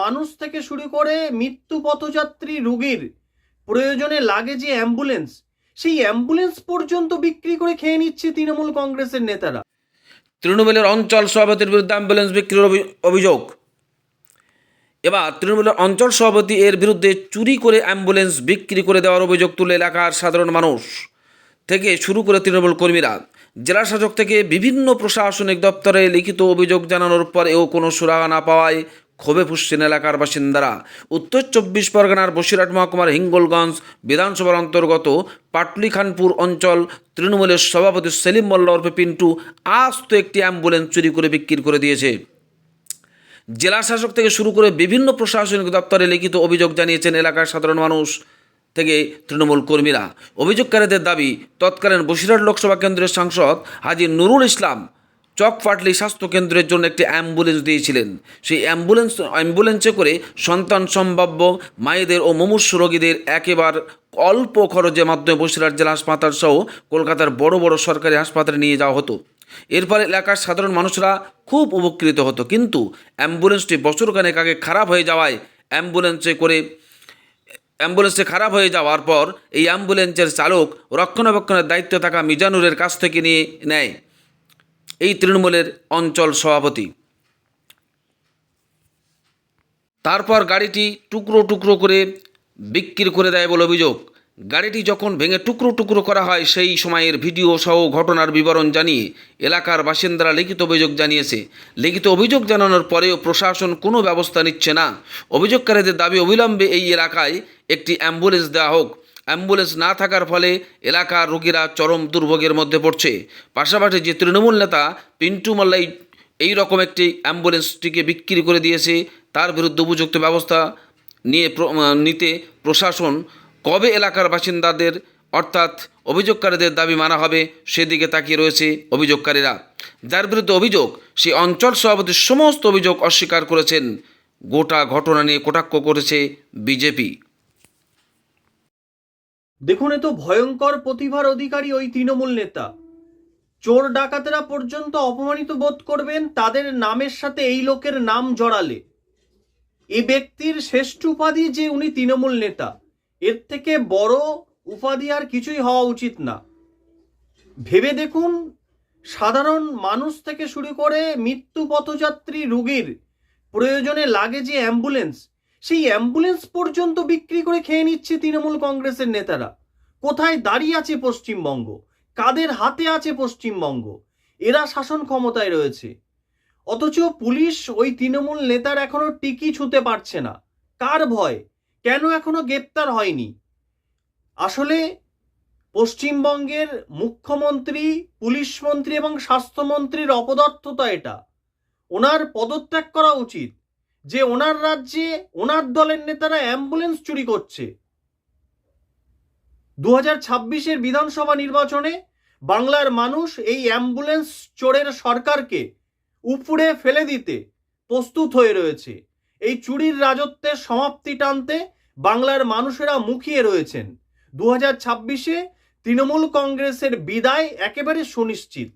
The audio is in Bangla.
মানুষ থেকে শুরু করে মৃত্যু পথযাত্রী রুগীর প্রয়োজনে লাগে যে অ্যাম্বুলেন্স, সেই অ্যাম্বুলেন্স পর্যন্ত বিক্রি করে খেয়ে নিচ্ছে তৃণমূল কংগ্রেসের নেতারা। তৃণমূলের অঞ্চল সভাপতির বিরুদ্ধে অ্যাম্বুলেন্স বিক্রির অভি- অভিযোগ। এবার তৃণমূলের অঞ্চল সভাপতি এর বিরুদ্ধে চুরি করে অ্যাম্বুলেন্স বিক্রি করে দেওয়ার অভিযোগ তুলে এলাকার সাধারণ মানুষ থেকে শুরু করে তৃণমূল কর্মীরা। জেলা শাসক থেকে বিভিন্ন প্রশাসনিক দপ্তরে লিখিত অভিযোগ জানানোর পরেও কোনো সুরাহা না পাওয়ায় ক্ষোভে ফুসছেন এলাকার বাসিন্দারা। উত্তর চব্বিশ পরগনার বসিরহাট মহকুমার হিঙ্গলগঞ্জ বিধানসভার অন্তর্গত পাটলি খানপুর অঞ্চল তৃণমূলের সভাপতি সেলিম মোল্লা ওরফে পিন্টু আস্ত একটি অ্যাম্বুলেন্স চুরি করে বিক্রি করে দিয়েছে। জেলা শাসক থেকে শুরু করে বিভিন্ন প্রশাসনিক দপ্তরে লিখিত অভিযোগ জানিয়েছেন এলাকার সাধারণ মানুষ থেকে তৃণমূল কর্মীরা। অভিযোগকারীদের দাবি, তৎকালীন বসিরহাট লোকসভা কেন্দ্রের সাংসদ হাজি নুরুল ইসলাম চকফাটলি স্বাস্থ্য কেন্দ্রের জন্য একটি অ্যাম্বুলেন্স দিয়েছিলেন। সেই অ্যাম্বুলেন্স, অ্যাম্বুলেন্সে করে সন্তান সম্ভাব্য মায়েদের ও মুমূর্ষু রোগীদের একেবার অল্প খরচের মাধ্যমে বসিরহাট জেলা হাসপাতাল সহ কলকাতার বড় বড় সরকারি হাসপাতালে নিয়ে যাওয়া হতো। এর ফলে এলাকার সাধারণ মানুষরা খুব উপকৃত হতো। কিন্তু অ্যাম্বুলেন্সটি বছরখানেক আগে খারাপ হয়ে যাওয়ায় অ্যাম্বুলেন্সে করে, অ্যাম্বুলেন্সে খারাপ হয়ে যাওয়ার পর এই অ্যাম্বুলেন্সের চালক রক্ষণাবেক্ষণের দায়িত্ব থাকা মিজানুরের কাছ থেকে নিয়ে নেয়। এই তৃণমূলের অঞ্চল সভাপতি। তারপর গাড়িটি টুকরো টুকরো করে বিক্রি করে দেয় বলে অভিযোগ। গাড়িটি যখন ভেঙে টুকরো টুকরো করা হয়, সেই সময়ের ভিডিও সহ ঘটনার বিবরণ জানিয়ে এলাকার বাসিন্দারা লিখিত অভিযোগ জানিয়েছে। লিখিত অভিযোগ জানানোর পরেও প্রশাসন কোনো ব্যবস্থা নিচ্ছে না। অভিযোগকারীদের দাবি অবিলম্বে এই এলাকায় একটি অ্যাম্বুলেন্স দেওয়া হোক। অ্যাম্বুলেন্স না থাকার ফলে এলাকার রোগীরা চরম দুর্ভোগের মধ্যে পড়ছে। পাশাপাশি যে তৃণমূল নেতা পিন্টু মাল্লাই এই রকম একটি অ্যাম্বুলেন্সটিকে বিক্রি করে দিয়েছে, তার বিরুদ্ধে উপযুক্ত ব্যবস্থা নিয়ে নিতে প্রশাসন কবে এলাকার বাসিন্দাদের অর্থাৎ অভিযোগকারীদের দাবি মানা হবে সেদিকে তাকিয়ে রয়েছে অভিযোগকারীরা। যার বিরুদ্ধে অভিযোগ সেই অঞ্চল সভাপতির সমস্ত অভিযোগ অস্বীকার করেছেন। গোটা ঘটনা নিয়ে কটাক্ষ করেছে বিজেপি। দেখুন এ তো ভয়ঙ্কর প্রতিভার অধিকারী ওই তৃণমূল নেতা। চোর ডাকাতেরা পর্যন্ত অপমানিত বোধ করবেন, তাদের নামের সাথে এই লোকের নাম জড়ালে। এ ব্যক্তির শ্রেষ্ঠ উপাধি যে উনি তৃণমূল নেতা, এর থেকে বড় উপাধি আর কিছুই হওয়া উচিত না। ভেবে দেখুন, সাধারণ মানুষ থেকে শুরু করে মৃত্যু পথযাত্রী রুগীর প্রয়োজনে লাগে যে অ্যাম্বুলেন্স সেই অ্যাম্বুলেন্স পর্যন্ত বিক্রি করে খেয়ে নিচ্ছে তৃণমূল কংগ্রেসের নেতারা। কোথায় দাঁড়িয়ে আছে পশ্চিমবঙ্গ? কাদের হাতে আছে পশ্চিমবঙ্গ? এরা শাসন ক্ষমতায় রয়েছে। অথচ পুলিশ ওই তৃণমূল নেতার এখনও টিকি ছুতে পারছে না। কার ভয়? কেন এখনও গ্রেপ্তার হয়নি? আসলে পশ্চিমবঙ্গের মুখ্যমন্ত্রী, পুলিশ মন্ত্রী এবং স্বাস্থ্যমন্ত্রীর অপদার্থতা এটা। ওনার পদত্যাগ করা উচিত। যে ওনার রাজ্যে, ওনার দলের নেতারা অ্যাম্বুলেন্স চুরি করছে। দু হাজার ছাব্বিশের বিধানসভা নির্বাচনে বাংলার মানুষ এই অ্যাম্বুলেন্স চোরের সরকারকে উপড়ে ফেলে দিতে প্রস্তুত হয়ে রয়েছে। এই চুরির রাজত্বের সমাপ্তি টানতে বাংলার মানুষেরা মুখিয়ে রয়েছেন। দু হাজার ছাব্বিশে তৃণমূল কংগ্রেসের বিদায় একেবারে সুনিশ্চিত।